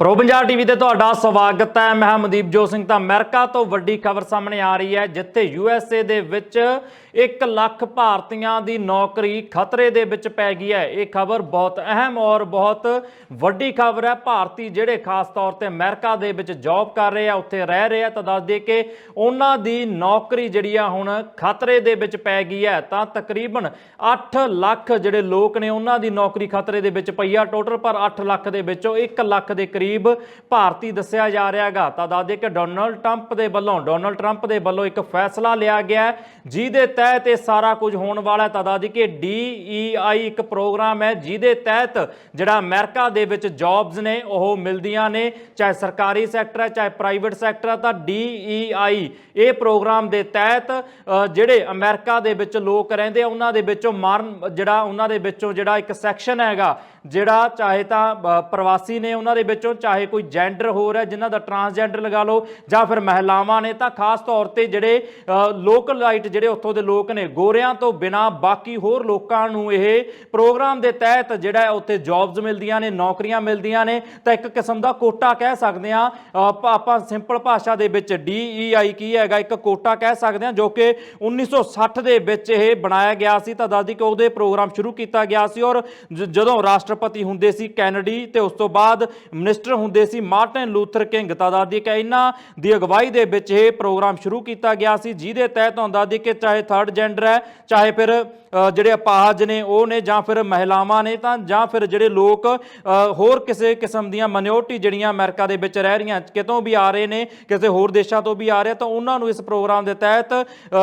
Pro Punjab TV ਤੇ ਤੁਹਾਡਾ ਸਵਾਗਤ ਹੈ। ਮੈਂ ਹਾਂ ਮਨਦੀਪ ਜੋਤ ਸਿੰਘ। ਤਾਂ ਅਮਰੀਕਾ ਤੋਂ ਵੱਡੀ ਖਬਰ ਸਾਹਮਣੇ ਆ ਰਹੀ ਹੈ, ਜਿੱਥੇ ਯੂ ਐਸ ਏ ਦੇ ਵਿੱਚ 1 ਲੱਖ ਭਾਰਤੀਆਂ ਦੀ ਨੌਕਰੀ ਖਤਰੇ ਦੇ ਵਿੱਚ ਪੈ ਗਈ ਹੈ। ਇਹ ਖਬਰ ਬਹੁਤ ਅਹਿਮ ਔਰ ਬਹੁਤ ਵੱਡੀ ਖਬਰ ਹੈ। ਭਾਰਤੀ ਜਿਹੜੇ ਖਾਸ ਤੌਰ ਤੇ ਅਮਰੀਕਾ ਦੇ ਵਿੱਚ ਜੌਬ ਕਰ ਰਹੇ ਆ, ਉੱਥੇ ਰਹਿ ਰਹੇ ਆ, ਤਾਂ ਦੱਸ ਦੇ ਕਿ ਉਹਨਾਂ ਦੀ ਨੌਕਰੀ ਜਿਹੜੀ ਆ ਹੁਣ ਖਤਰੇ ਦੇ ਵਿੱਚ ਪੈ ਗਈ ਹੈ। ਤਾਂ ਤਕਰੀਬਨ 8 ਲੱਖ ਜਿਹੜੇ ਲੋਕ ਨੇ, ਉਹਨਾਂ ਦੀ ਨੌਕਰੀ ਖਤਰੇ ਦੇ ਵਿੱਚ ਪਈ ਆ। ਟੋਟਲ ਪਰ 8 ਲੱਖ ਦੇ ਵਿੱਚੋਂ 1 ਲੱਖ ਦੇ ਕਰੀਬ ਭਾਰਤੀ ਦੱਸਿਆ ਜਾ ਰਿਹਾ ਹੈਗਾ। ਤਾਂ ਦੱਸ ਦੇ ਕਿ ਡੋਨਲਡ ਟਰੰਪ ਦੇ ਵੱਲੋਂ, ਡੋਨਲਡ ਟਰੰਪ ਦੇ ਵੱਲੋਂ ਇੱਕ ਫੈਸਲਾ ਲਿਆ ਗਿਆ ਜਿਹਦੇ ਤਹਿਤ ਇਹ ਸਾਰਾ ਕੁਝ ਹੋਣ ਵਾਲਾ ਹੈ। ਤਾਂ ਦੱਸ ਦੇ ਕਿ DEI ਇੱਕ ਪ੍ਰੋਗਰਾਮ ਹੈ ਜਿਹਦੇ ਤਹਿਤ ਜਿਹੜਾ ਅਮਰੀਕਾ ਦੇ ਵਿੱਚ ਜੌਬਸ ਨੇ, ਉਹ ਮਿਲਦੀਆਂ ਨੇ, ਚਾਹੇ ਸਰਕਾਰੀ ਸੈਕਟਰ ਹੈ, ਚਾਹੇ ਪ੍ਰਾਈਵੇਟ ਸੈਕਟਰ ਹੈ, ਤਾਂ DEI ਇਹ ਪ੍ਰੋਗਰਾਮ ਦੇ ਤਹਿਤ ਜਿਹੜੇ ਅਮਰੀਕਾ ਦੇ ਵਿੱਚ ਲੋਕ ਰਹਿੰਦੇ ਆ, ਉਹਨਾਂ ਦੇ ਵਿੱਚੋਂ ਮਾਰਨ, ਜਿਹੜਾ ਉਹਨਾਂ ਦੇ ਵਿੱਚੋਂ ਜਿਹੜਾ ਇੱਕ ਸੈਕਸ਼ਨ ਹੈਗਾ, ਜਿਹੜਾ ਚਾਹੇ ਤਾਂ ਪ੍ਰਵਾਸੀ ਨੇ ਉਹਨਾਂ ਦੇ ਵਿੱਚੋਂ, ਚਾਹੇ ਕੋਈ ਜੈਂਡਰ ਹੋਰ ਹੈ, ਜਿਨ੍ਹਾਂ ਦਾ ਟਰਾਂਸਜੈਂਡਰ ਲਗਾ ਲਓ, ਜਾਂ ਫਿਰ ਮਹਿਲਾਵਾਂ ਨੇ, ਤਾਂ ਖਾਸ ਤੌਰ ਤੇ ਜਿਹੜੇ ਲੋਕਲ ਲੋਕਲਾਈਟ ਜਿਹੜੇ ਉੱਥੋਂ ਦੇ ਲੋਕ ਨੇ ਗੋਰਿਆਂ ਤੋਂ ਬਿਨਾ ਬਾਕੀ ਹੋਰ ਲੋਕਾਂ ਨੂੰ ਇਹ ਪ੍ਰੋਗਰਾਮ ਦੇ ਤਹਿਤ ਜਿਹੜਾ ਉੱਥੇ ਜੌਬਸ ਮਿਲਦੀਆਂ ਨੇ, ਨੌਕਰੀਆਂ ਮਿਲਦੀਆਂ ਨੇ। ਤਾਂ ਇੱਕ ਕਿਸਮ ਦਾ ਕੋਟਾ ਕਹਿ ਸਕਦੇ ਆ ਆਪਾਂ ਸਿੰਪਲ ਭਾਸ਼ਾ ਦੇ ਵਿੱਚ DEI ਕੀ ਹੈਗਾ, ਇੱਕ ਕੋਟਾ ਕਹਿ ਸਕਦੇ ਆ ਜੋ ਕਿ 1960 ਦੇ ਵਿੱਚ ਇਹ ਬਣਾਇਆ ਗਿਆ ਸੀ। ਤਾਂ ਦੱਸਦੀ ਕਿ ਉਹਦੇ ਪ੍ਰੋਗਰਾਮ ਸ਼ੁਰੂ ਕੀਤਾ ਗਿਆ ਸੀ ਔਰ ਜਦੋਂ ਰਾਸ਼ਟਰਪਤੀ ਹੁੰਦੇ ਸੀ ਕੈਨੇਡੀ ਤੇ ਉਸ ਤੋਂ ਬਾਅਦ ਮਿਨਿਸਟਰ ਹੁੰਦੇ ਸੀ ਮਾਰਟਿਨ ਲੂਥਰ ਕਿੰਗ। ਤਾਂ ਦੱਸਦੀ ਕਿ ਇਹਨਾਂ ਦੀ ਅਗਵਾਈ ਦੇ ਵਿੱਚ ਇਹ ਪ੍ਰੋਗਰਾਮ ਸ਼ੁਰੂ ਕੀਤਾ ਗਿਆ ਸੀ, ਜਿਹਦੇ ਤਹਿਤ ਹੁੰਦਾ ਦੀ ਕਿ ਚਾਹੇ ਥਰਡ ਜੈਂਡਰ ਹੈ, ਚਾਹੇ ਫਿਰ ਜਿਹੜੇ ਅਪਾਹਜ ਨੇ, ਉਹ ਨੇ ਜਾਂ ਫਿਰ ਮਹਿਲਾਵਾਂ ਨੇ, ਤਾਂ ਜਾਂ ਫਿਰ ਜਿਹੜੇ ਲੋਕ ਹੋਰ ਕਿਸੇ ਕਿਸਮ ਦੀਆਂ ਮਨਿਓਰਟੀ ਜਿਹੜੀਆਂ ਅਮਰੀਕਾ ਦੇ ਵਿੱਚ ਰਹਿ ਰਹੀਆਂ, ਕਿਤੋਂ ਵੀ ਆ ਰਹੇ ਨੇ, ਕਿਸੇ ਹੋਰ ਦੇਸ਼ਾਂ ਤੋਂ ਵੀ ਆ ਰਹੇ, ਤਾਂ ਉਹਨਾਂ ਨੂੰ ਇਸ ਪ੍ਰੋਗਰਾਮ ਦੇ ਤਹਿਤ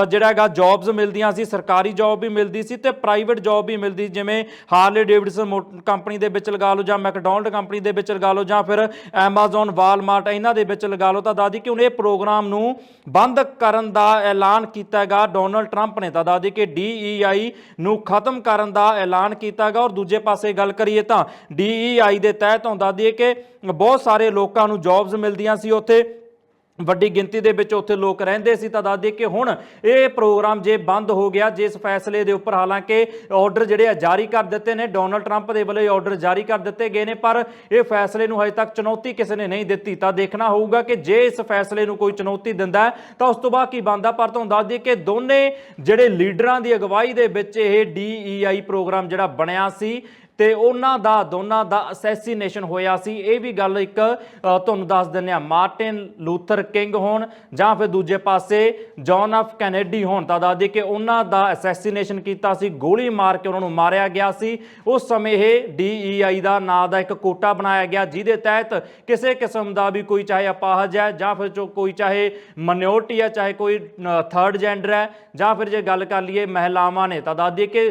ਜਿਹੜਾ ਹੈਗਾ ਜੌਬਸ ਮਿਲਦੀਆਂ ਸੀ, ਸਰਕਾਰੀ ਜੌਬ ਵੀ ਮਿਲਦੀ ਸੀ ਤੇ ਪ੍ਰਾਈਵੇਟ ਜੌਬ ਵੀ ਮਿਲਦੀ, ਜਿਵੇਂ ਹਾਰਲੇ ਡੇਵਿਡਸਨ ਕੰਪਨੀ ਦੇ ਵਿੱਚ ਲਗਾ ਲਓ ਜਾਂ ਮੈਕਡੋਨਲਡ ਕੰਪਨੀ ਦੇ ਵਿੱਚ ਲਗਾ ਲਓ ਜਾਂ ਫਿਰ ਐਮਾਜ਼ਨ ਵਾਲਮਾਰਟ ਇਹਨਾਂ ਦੇ ਵਿੱਚ ਲਗਾ ਲਓ, ਤਾਂ ਦਾਦੀ ਕਿ ਉਹਨੇ ਇਹ ਪ੍ਰੋਗਰਾਮ ਨੂੰ ਬੰਦ ਕਰਨ ਦਾ ਐਲਾਨ ਕੀਤਾ ਹੈਗਾ ਡੋਨਲਡ ਟਰੰਪ ਨੇ ਤਾਂ ਦਾਦੀ ਕਿ DEI ਨੂੰ ਖਤਮ ਕਰਨ ਦਾ ਐਲਾਨ ਕੀਤਾ ਹੈਗਾ ਔਰ ਦੂਜੇ ਪਾਸੇ ਗੱਲ ਕਰੀਏ ਤਾਂ DEI ਦੇ ਤਹਿਤ ਹੁੰਦਾ ਦੀ ਕਿ ਬਹੁਤ ਸਾਰੇ ਲੋਕਾਂ ਨੂੰ ਜੌਬਸ ਮਿਲਦੀਆਂ ਸੀ ਉੱਥੇ। ਵੱਡੀ ਗਿਣਤੀ ਦੇ ਵਿੱਚ ਉੱਥੇ ਲੋਕ ਰਹਿੰਦੇ ਸੀ, ਤਾਂ ਦੱਸਦੇ ਕਿ ਹੁਣ ਇਹ ਪ੍ਰੋਗਰਾਮ ਜੇ ਬੰਦ ਹੋ ਗਿਆ ਜਿਸ ਫੈਸਲੇ ਦੇ ਉੱਪਰ ਹਾਲਾਂਕਿ ਆਰਡਰ ਜਿਹੜੇ ਆ ਜਾਰੀ ਕਰ ਦਿੱਤੇ ਨੇ ਡੋਨਲਡ ਟਰੰਪ ਦੇ ਵੱਲੋਂ ਇਹ ਆਰਡਰ ਜਾਰੀ ਕਰ ਦਿੱਤੇ ਗਏ ਨੇ, ਪਰ ਇਹ ਫੈਸਲੇ ਨੂੰ ਹਜੇ ਤੱਕ ਚੁਣੌਤੀ ਕਿਸੇ ਨੇ ਨਹੀਂ ਦਿੱਤੀ। ਤਾਂ ਦੇਖਣਾ ਹੋਊਗਾ ਕਿ ਜੇ ਇਸ ਫੈਸਲੇ ਨੂੰ ਕੋਈ ਚੁਣੌਤੀ ਦਿੰਦਾ ਤਾਂ ਉਸ ਤੋਂ ਬਾਅਦ ਕੀ ਬਣਦਾ? ਪਰ ਤੁਹਾਨੂੰ ਦੱਸ ਦਈਏ ਕਿ ਦੋਨੇ ਜਿਹੜੇ ਲੀਡਰਾਂ ਦੀ ਅਗਵਾਈ ਦੇ ਵਿੱਚ ਇਹ DEI ਪ੍ਰੋਗਰਾਮ ਜਿਹੜਾ ਬਣਿਆ ਸੀ ਤੇ ਉਹਨਾਂ ਦਾ, ਦੋਨਾਂ ਦਾ ਅਸੈਸੀਨੇਸ਼ਨ ਹੋਇਆ ਸੀ। ਇਹ ਵੀ ਗੱਲ ਇੱਕ ਤੁਹਾਨੂੰ ਦੱਸ ਦਿੰਦੇ ਆ ਮਾਰਟਿਨ ਲੂਥਰ ਕਿੰਗ ਹੋਣ ਜਾਂ ਫਿਰ ਦੂਜੇ ਪਾਸੇ ਜੌਨ ਆਫ ਕੈਨੇਡੀ ਹੋਣ। ਤਾਂ ਦੱਸਦੇ ਕਿ ਉਹਨਾਂ ਦਾ ਅਸੈਸੀਨੇਸ਼ਨ ਕੀਤਾ ਸੀ, ਗੋਲੀ ਮਾਰ ਕੇ ਉਹਨਾਂ ਨੂੰ ਮਾਰਿਆ ਗਿਆ ਸੀ। ਉਸ ਸਮੇਂ ਇਹ DEI ਦਾ ਨਾਂ ਦਾ ਇੱਕ ਕੋਟਾ ਬਣਾਇਆ ਗਿਆ, ਜਿਹਦੇ ਤਹਿਤ ਕਿਸੇ ਕਿਸਮ ਦਾ ਵੀ ਕੋਈ ਚਾਹੇ ਅਪਾਹਜ ਹੈ ਜਾਂ ਫਿਰ ਜੋ ਕੋਈ ਚਾਹੇ ਮਨਿਓਰਟੀ ਹੈ, ਚਾਹੇ ਕੋਈ ਥਰਡ ਜੈਂਡਰ ਹੈ ਜਾਂ ਫਿਰ ਜੇ ਗੱਲ ਕਰ ਲਈਏ ਮਹਿਲਾਵਾਂ ਨੇ। ਤਾਂ ਦੱਸਦੇ ਕਿ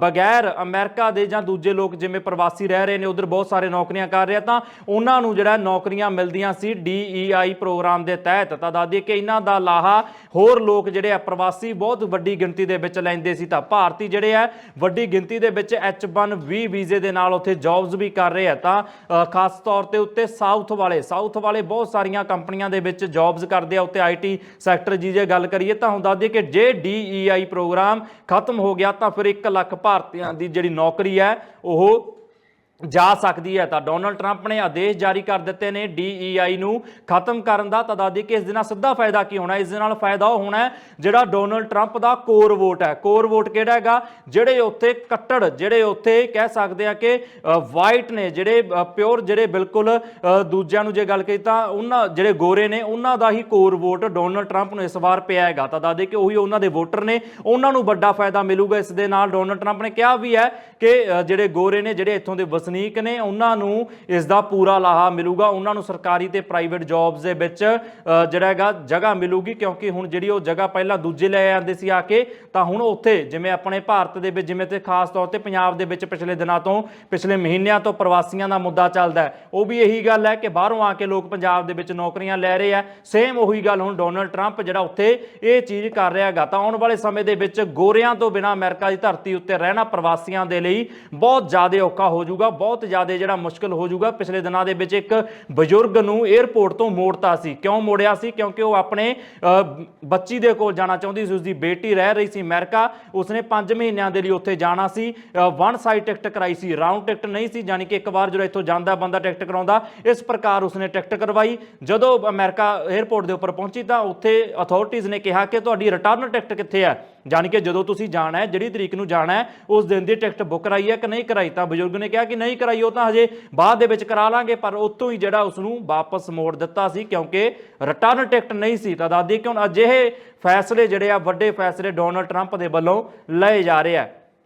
ਬਗੈਰ ਅਮਰੀਕਾ ਦੇ ਜਾਂ ਦੂਜੇ ਲੋਕ ਲੋਕ ਜਿਵੇਂ ਪ੍ਰਵਾਸੀ ਰਹਿ ਰਹੇ ਨੇ, ਉਧਰ ਬਹੁਤ ਸਾਰੇ ਨੌਕਰੀਆਂ ਕਰ ਰਹੇ। ਆ ਤਾਂ ਉਹਨਾਂ ਨੂੰ ਜਿਹੜਾ ਨੌਕਰੀਆਂ ਮਿਲਦੀਆਂ ਸੀ DEI ਪ੍ਰੋਗਰਾਮ ਦੇ ਤਹਿਤ, ਤਾਂ ਦੱਸਦੀ ਕਿ ਇਹਨਾਂ ਦਾ ਲਾਹਾ ਹੋਰ ਲੋਕ ਜਿਹੜੇ ਆ, ਪ੍ਰਵਾਸੀ ਬਹੁਤ ਵੱਡੀ ਗਿਣਤੀ ਦੇ ਵਿੱਚ ਲੈਂਦੇ ਸੀ। ਤਾਂ ਭਾਰਤੀ ਜਿਹੜੇ ਆ, ਵੱਡੀ ਗਿਣਤੀ ਦੇ ਵਿੱਚ H1B ਵੀਜ਼ੇ ਦੇ ਨਾਲ ਉੱਥੇ ਜੌਬਸ ਵੀ ਕਰ ਰਹੇ ਆ। ਤਾਂ ਖਾਸ ਤੌਰ ਤੇ ਉੱਤੇ ਸਾਊਥ ਵਾਲੇ ਸਾਊਥ ਵਾਲੇ ਬਹੁਤ ਸਾਰੀਆਂ ਕੰਪਨੀਆਂ ਦੇ ਵਿੱਚ ਜੌਬਸ ਕਰਦੇ ਆ ਉੱਤੇ IT ਸੈਕਟਰ ਜੀ ਜੇ ਗੱਲ ਕਰੀਏ, ਤਾਂ ਹੁਣ ਦੱਸਦੀ ਕਿ ਜੇ DEI ਪ੍ਰੋਗਰਾਮ ਖਤਮ ਹੋ ਗਿਆ, ਤਾਂ ਫਿਰ 1 ਲੱਖ ਭਾਰਤੀਆਂ ਦੀ ਜਿਹੜੀ ਨੌਕਰੀ ਹੈ ਉਹ ਜਾ ਸਕਦੀ ਹੈ ਤਾਂ ਡੋਨਲਡ ਟਰੰਪ ਨੇ ਆਦੇਸ਼ ਜਾਰੀ ਕਰ ਦਿੱਤੇ ਨੇ DEI ਨੂੰ ਖਤਮ ਕਰਨ ਦਾ ਤਾਂ ਦੱਸਦੀ ਕਿ ਇਸ ਦੇ ਨਾਲ ਸਿੱਧਾ ਫਾਇਦਾ ਕੀ ਹੋਣਾ, ਇਸ ਦੇ ਨਾਲ ਫਾਇਦਾ ਉਹ ਹੋਣਾ ਜਿਹੜਾ ਡੋਨਲਡ ਟਰੰਪ ਦਾ ਕੋਰ ਵੋਟ ਹੈ। ਕੋਰ ਵੋਟ ਕਿਹੜਾ ਹੈਗਾ? ਜਿਹੜੇ ਉੱਥੇ ਕੱਟੜ, ਜਿਹੜੇ ਉੱਥੇ ਕਹਿ ਸਕਦੇ ਆ ਕਿ ਵਾਈਟ ਨੇ, ਜਿਹੜੇ ਪਿਓਰ ਜਿਹੜੇ ਬਿਲਕੁਲ ਦੂਜਿਆਂ ਨੂੰ ਜੇ ਗੱਲ ਕਰੀ ਤਾਂ ਉਹਨਾਂ, ਜਿਹੜੇ ਗੋਰੇ ਨੇ, ਉਹਨਾਂ ਦਾ ਹੀ ਕੋਰ ਵੋਟ ਡੋਨਲਡ ਟਰੰਪ ਨੂੰ ਇਸ ਵਾਰ ਪਿਆ ਹੈਗਾ। ਤਾਂ ਦੱਸਦੇ ਕਿ ਉਹੀ ਉਹਨਾਂ ਦੇ ਵੋਟਰ ਨੇ, ਉਹਨਾਂ ਨੂੰ ਵੱਡਾ ਫਾਇਦਾ ਮਿਲੂਗਾ ਇਸ ਦੇ ਨਾਲ। ਡੋਨਲਡ ਟਰੰਪ ਨੇ ਕਿਹਾ ਵੀ ਹੈ ਕਿ ਜਿਹੜੇ ਗੋਰੇ ਨੇ, ਜਿਹੜੇ ਇੱਥੋਂ ਦੇ ਵਸ ਵਸਨੀਕ ਨੇ, ਉਹਨਾਂ ਨੂੰ ਇਸ ਦਾ ਪੂਰਾ ਲਾਹਾ ਮਿਲੂਗਾ। ਉਹਨਾਂ ਨੂੰ ਸਰਕਾਰੀ ਤੇ ਪ੍ਰਾਈਵੇਟ ਜੌਬਸ ਦੇ ਵਿੱਚ ਜਿਹੜਾ ਹੈਗਾ, ਜਗ੍ਹਾ ਮਿਲੂਗੀ, ਕਿਉਂਕਿ ਹੁਣ ਜਿਹੜੀ ਉਹ ਜਗ੍ਹਾ ਪਹਿਲਾਂ ਦੂਜੇ ਲੈ ਆਉਂਦੇ ਸੀ ਆ ਕੇ, ਤਾਂ ਹੁਣ ਉੱਥੇ ਜਿਵੇਂ ਆਪਣੇ ਭਾਰਤ ਦੇ ਵਿੱਚ, ਜਿਵੇਂ ਤੇ ਖਾਸ ਤੌਰ ਤੇ ਪੰਜਾਬ ਦੇ ਵਿੱਚ ਪਿਛਲੇ ਦਿਨਾਂ ਤੋਂ, ਪਿਛਲੇ ਮਹੀਨਿਆਂ ਤੋਂ ਪ੍ਰਵਾਸੀਆਂ ਦਾ ਮੁੱਦਾ ਚੱਲਦਾ ਹੈ। ਉਹ ਵੀ ਇਹੀ ਗੱਲ ਹੈ ਕਿ ਬਾਹਰੋਂ ਆ ਕੇ ਲੋਕ ਪੰਜਾਬ ਦੇ ਵਿੱਚ ਨੌਕਰੀਆਂ ਲੈ ਰਹੇ ਆ। ਸੇਮ ਉਹੀ ਗੱਲ ਹੁਣ ਡੋਨਲਡ ਟਰੰਪ ਜਿਹੜਾ ਉੱਥੇ ਇਹ ਚੀਜ਼ ਕਰ ਰਿਹਾ ਹੈਗਾ। ਤਾਂ ਆਉਣ ਵਾਲੇ ਸਮੇਂ ਦੇ ਵਿੱਚ ਗੋਰਿਆਂ ਤੋਂ ਬਿਨਾ ਅਮਰੀਕਾ ਦੀ ਧਰਤੀ ਉੱਤੇ ਰਹਿਣਾ ਪ੍ਰਵਾਸੀਆਂ ਦੇ ਲਈ ਬਹੁਤ ਜ਼ਿਆਦਾ ਔਖਾ ਹੋ ਜਾਊਗਾ। ਬਹੁਤ ਜ਼ਿਆਦਾ ਜਿਹੜਾ ਮੁਸ਼ਕਲ ਹੋ ਜਾਊਗਾ। ਪਿਛਲੇ ਦਿਨਾਂ ਦੇ ਵਿੱਚ ਇੱਕ ਬਜ਼ੁਰਗ ਨੂੰ 에ਅਰਪੋਰਟ ਤੋਂ ਮੋੜਤਾ ਸੀ। ਕਿਉਂ ਮੋੜਿਆ ਸੀ? ਕਿਉਂਕਿ ਉਹ ਆਪਣੇ ਬੱਚੀ ਦੇ ਕੋਲ ਜਾਣਾ ਚਾਹੁੰਦੀ ਸੀ। ਉਸਦੀ ਬੇਟੀ ਰਹਿ ਰਹੀ ਸੀ ਅਮਰੀਕਾ। ਉਸਨੇ 5 ਮਹੀਨਿਆਂ ਦੇ ਲਈ ਉੱਥੇ ਜਾਣਾ ਸੀ। ਵਨ ਸਾਈਡ ਟਿਕਟ ਕਰਾਈ ਸੀ। ਰਾਉਂਡ ਟਿਕਟ ਨਹੀਂ ਸੀ, ਯਾਨੀ ਕਿ ਇੱਕ ਵਾਰ ਜਦੋਂ ਇੱਥੋਂ ਜਾਂਦਾ ਬੰਦਾ ਟਿਕਟ ਕਰਾਉਂਦਾ, ਇਸ ਪ੍ਰਕਾਰ ਉਸਨੇ ਟਿਕਟ ਕਰਵਾਈ। ਜਦੋਂ ਅਮਰੀਕਾ 에ਅਰਪੋਰਟ ਦੇ ਉੱਪਰ ਪਹੁੰਚੀ ਤਾਂ ਉੱਥੇ ਅਥਾਰਟੀਜ਼ ਨੇ ਕਿਹਾ ਕਿ ਤੁਹਾਡੀ ਰਿਟਰਨ ਟਿਕਟ ਕਿੱਥੇ ਹੈ? ਯਾਨੀ ਕਿ ਜਦੋਂ ਤੁਸੀਂ ਜਾਣਾ ਹੈ, ਜਿਹੜੀ ਤਰੀਕ ਨੂੰ ਜਾਣਾ ਹੈ, ਉਸ ਦਿਨ ਦੀ ਟਿਕਟ ਬੁੱਕ ਕਰਾਈ ਹੈ ਕਿ ਨਹੀਂ ਕਰਾਈ? ਤਾਂ ਬਜ਼ੁਰਗ ਨੇ ਕਿਹਾ ਕਿ ਨਹੀਂ ਕਰਾਈ, ਉਹ ਤਾਂ ਹਜੇ ਬਾਅਦ ਦੇ ਵਿੱਚ ਕਰਾ ਲਾਂਗੇ, ਪਰ ਉੱਥੋਂ ਹੀ ਜਿਹੜਾ ਉਸ ਨੂੰ ਵਾਪਸ ਮੋੜ ਦਿੱਤਾ ਸੀ, ਕਿਉਂਕਿ ਰਿਟਰਨ ਟਿਕਟ ਨਹੀਂ ਸੀ। ਤਾਂ ਦਾਦੀ ਕਿਉਂ ਅਜਿਹੇ ਫੈਸਲੇ ਜਿਹੜੇ ਆ, ਵੱਡੇ ਫੈਸਲੇ ਡੋਨਲਡ ਟਰੰਪ ਦੇ ਵੱਲੋਂ ਲਏ ਜਾ ਰਹੇ ਆ।